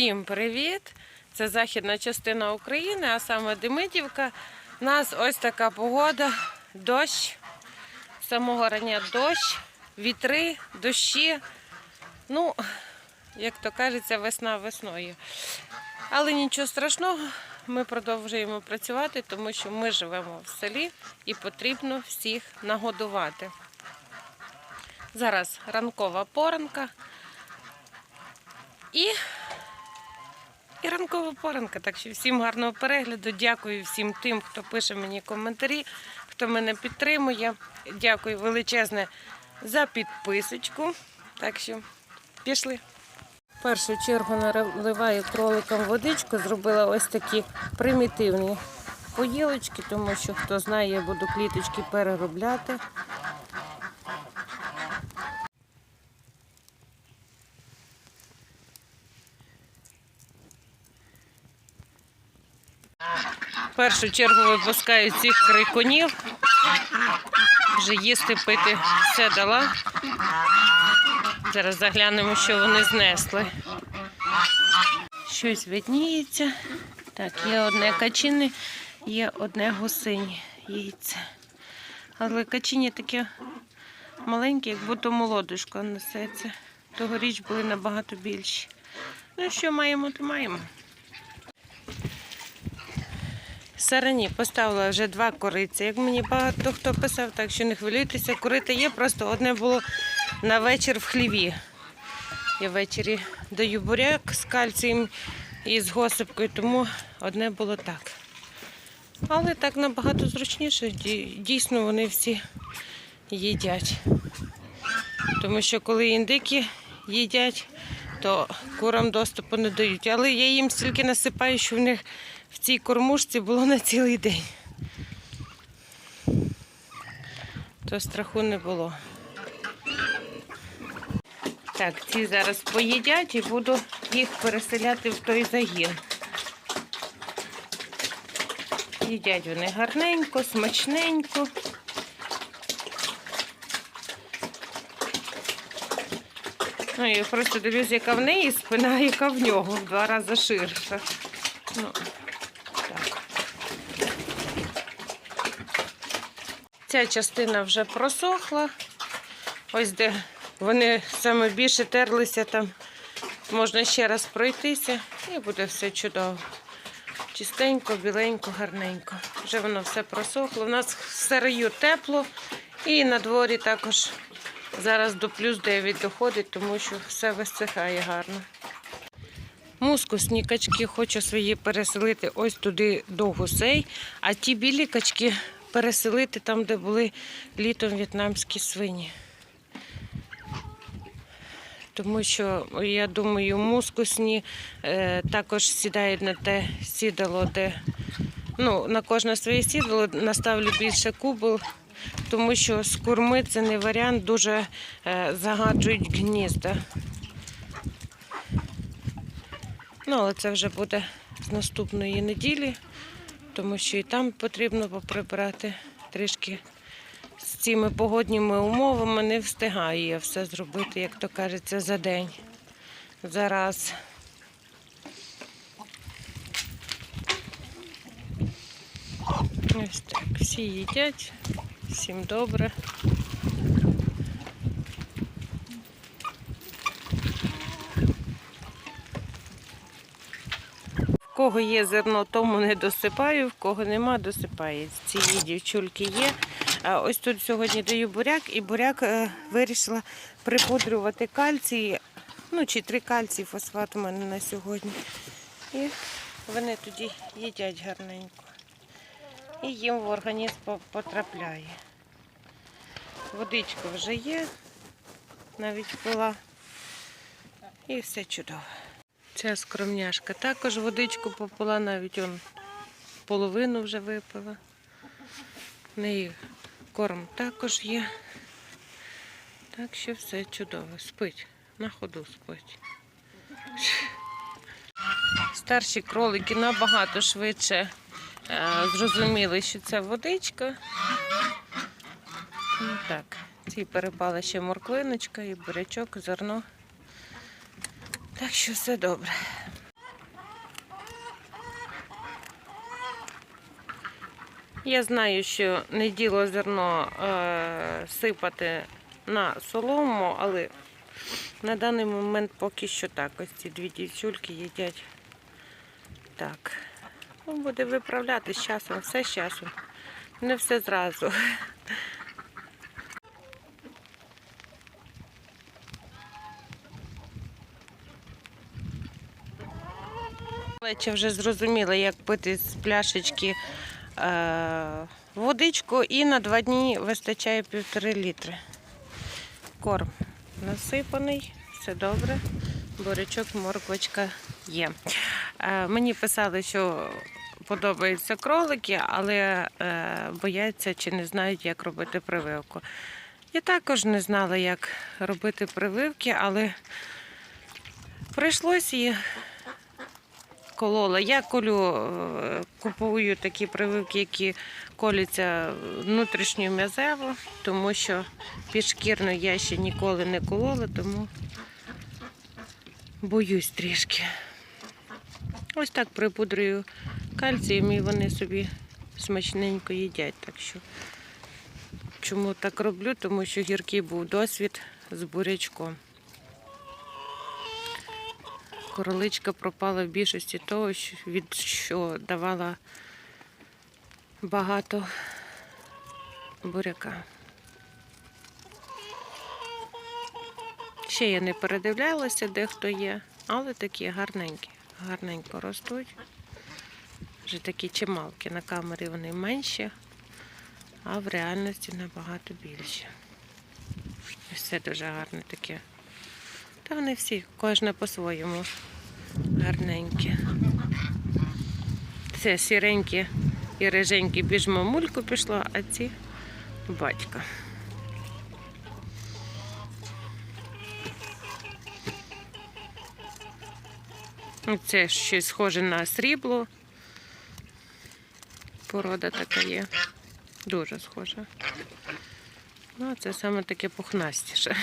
Всім привіт! Це західна частина України, а саме Демидівка. У нас ось така погода, дощ, самого рання дощ, вітри, дощі. Ну, як то кажеться, весна весною. Але нічого страшного, ми продовжуємо працювати, тому що ми живемо в селі і потрібно всіх нагодувати. Зараз ранкова поранка. І, і ранкова поранка. Так що всім гарного перегляду. Дякую всім тим, хто пише мені коментарі, хто мене підтримує. Дякую величезне за підписочку. Так що пішли. В першу чергу наливаю кроликам водичку, зробила ось такі примітивні поїлочки, тому що хто знає, я буду кліточки переробляти. Першу чергу випускаю цих крикунів. Вже їсти пити все дала. Зараз заглянемо, що вони знесли. Щось видніється. Так, є одне качине, є одне гусині яйце. Але качині таке маленьке, як будто молодушка несеться. Тогоріч були набагато більші. Ну, що маємо, то маємо. Сарані поставила вже два кориці. Як мені багато хто писав, так що не хвилюйтеся, курити є, просто одне було на вечір в хліві. Я ввечері даю буряк з кальцієм і з госипкою, тому одне було так. Але так набагато зручніше, дійсно вони всі їдять. Тому що коли індики їдять, то курам доступу не дають. Але я їм стільки насипаю, що в них в цій кормушці було на цілий день. То страху не було. Так, ці зараз поїдять і буду їх переселяти в той загін. Їдять вони гарненько, смачненько. Ну, я просто дивлюсь, яка в неї спина, яка в нього в два рази ширша. Ну, Ця частина вже просохла. Ось де вони саме більше терлися, там можна ще раз пройтися і буде все чудово. Чистенько, біленько, гарненько. Вже воно все просохло. У нас в сараю тепло і на дворі також зараз до плюс 9 доходить, тому що все висихає гарно. Мускусні качки хочу свої переселити ось туди до гусей, а ті білі качки переселити там, де були літом в'єтнамські свині. Тому що, я думаю, мускусні е, також сідають на те сідало, де ну, на кожне своє сідало наставлю більше кубел, тому що з курми це не варіант, дуже е, загаджують гнізда. Ну, але це вже буде з наступної неділі, тому що і там потрібно поприбрати трішки з цими погодніми умовами не встигаю я все зробити, як то кажеться, за день. Зараз. Ось так. Всі їдять, всім добре. Кого є зерно, тому не досипаю, в кого нема, досипає. Ці дівчульки є. Ось тут сьогодні даю буряк, і буряк е, вирішила припудрювати кальцій, ну чи три кальцій фосфат у мене на сьогодні. І вони тоді їдять гарненько. І їм в організм потрапляє. Водичка вже є, навіть пила. І все чудово. Ця скромняшка також водичку попила, навіть он половину вже випила. В неї корм також є. Так що все чудово. Спить, на ходу спить. Старші кролики набагато швидше е, зрозуміли, що це водичка. Ну, так, ці перепала ще морквиночка і бурячок, зерно. Так що все добре. Я знаю, що не діло зерно е, сипати на солому, але на даний момент поки що так. Ось ці дві дівчульки їдять так. Ну, буде виправляти з часом, все з часом, не все зразу. Леча вже зрозуміла, як пити з пляшечки е, водичку і на два дні вистачає півтори літри. Корм насипаний, все добре. Бурячок, морквочка є. Е, мені писали, що подобаються кролики, але е, бояться чи не знають, як робити прививку. Я також не знала, як робити прививки, але прийшлось і колола. Я колю, е, купую такі прививки, які коляться внутрішньо м'язево, тому що підшкірно я ще ніколи не колола, тому боюсь трішки. Ось так припудрюю кальцієм і вони собі смачненько їдять. Так що чому так роблю? Тому що гіркий був досвід з бурячком. Короличка пропала в більшості того, від що давала багато буряка. Ще я не передивлялася, де хто є, але такі гарненькі, гарненько ростуть. Вже такі чималки. На камері вони менші, а в реальності набагато більші. Це дуже гарне таке. Та вони всі, кожна по-своєму гарненькі. Це сіренькі і риженькі більш мамульку пішло, а ці батька. Це щось схоже на срібло. Порода така є. Дуже схожа. Ну, це саме таке пухнастіше.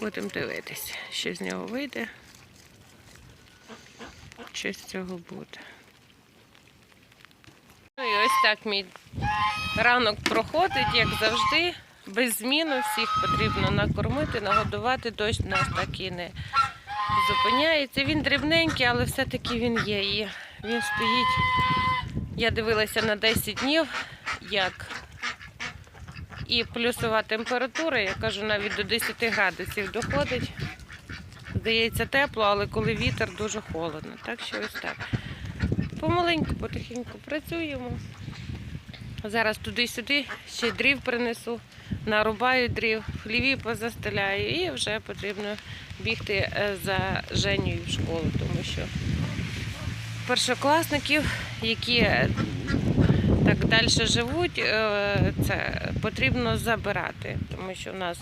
Будемо дивитися, що з нього вийде. Що з цього буде. Ну і ось так мій ранок проходить, як завжди. Без зміну всіх потрібно накормити, нагодувати. Дощ нас так і не зупиняється. Він дрібненький, але все-таки він є. І він стоїть. Я дивилася на 10 днів, як і плюсова температура, я кажу, навіть до 10 градусів доходить. Здається, тепло, але коли вітер дуже холодно. Так що ось так. Помаленьку, потихеньку працюємо. Зараз туди-сюди ще дрів принесу, нарубаю дрів, хліві позастеляю і вже потрібно бігти е, за Женєю в школу, тому що першокласників, які далі живуть, е, це потрібно забирати, тому що у нас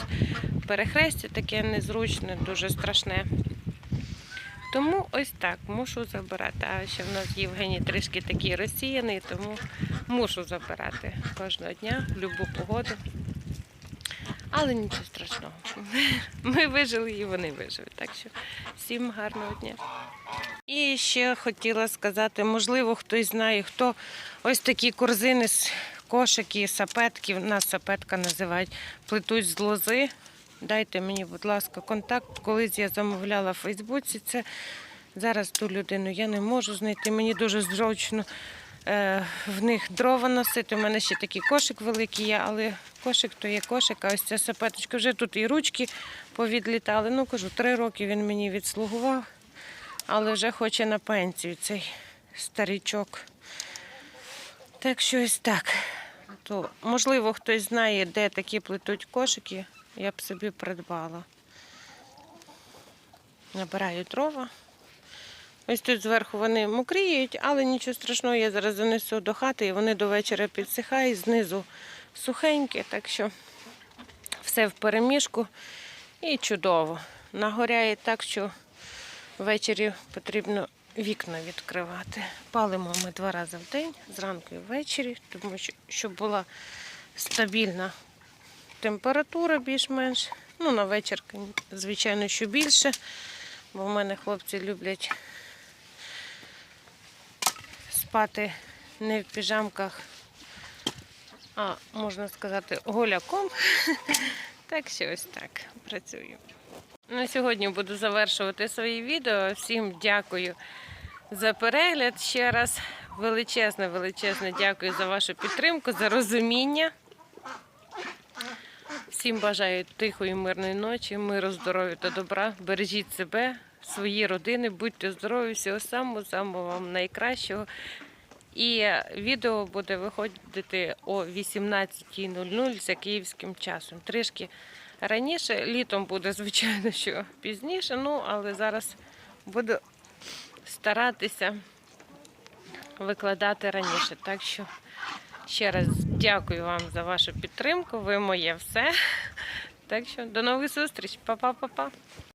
перехрестя таке незручне, дуже страшне. Тому ось так мушу забирати. А ще в нас Євгеній трішки такий розсіяний, тому мушу забирати кожного дня в будь-яку погоду. Але нічого страшного. Ми вижили і вони виживуть. Так що всім гарного дня. І ще хотіла сказати, можливо, хтось знає, хто ось такі корзини з кошики, сапетки, нас сапетка називають, плетуть з лози. Дайте мені, будь ласка, контакт. Колись я замовляла в Фейсбуці. Це зараз ту людину я не можу знайти. Мені дуже зручно е, в них дрова носити. У мене ще такий кошик великий є, але кошик то є кошик, а ось ця сапеточка. Вже тут і ручки повідлітали. Ну, кажу, три роки він мені відслугував, але вже хоче на пенсію цей старічок. Так що ось так. То, можливо, хтось знає, де такі плетуть кошики, я б собі придбала. Набираю дрова. Ось тут зверху вони мокріють, але нічого страшного, я зараз занесу до хати і вони до вечора підсихають, знизу сухенькі, так що все в переміжку і чудово. Нагоряє так, що ввечері потрібно вікна відкривати. Палимо ми два рази в день, зранку і ввечері, тому що щоб була стабільна температура більш-менш. Ну, на вечір, звичайно, що більше, бо в мене хлопці люблять спати не в піжамках, а можна сказати, голяком. Так що ось так працюю. На сьогодні буду завершувати своє відео. Всім дякую за перегляд. Ще раз величезне, величезне дякую за вашу підтримку, за розуміння. Всім бажаю тихої, мирної ночі, миру, здоров'я та добра. Бережіть себе, свої родини, будьте здорові, всього самого, самого вам найкращого. І відео буде виходити о 18.00 за київським часом. Трішки раніше, літом буде, звичайно, що пізніше, ну але зараз буду старатися викладати раніше. Так що ще раз дякую вам за вашу підтримку. Ви моє все. Так що до нових зустріч. Па-па-па-па.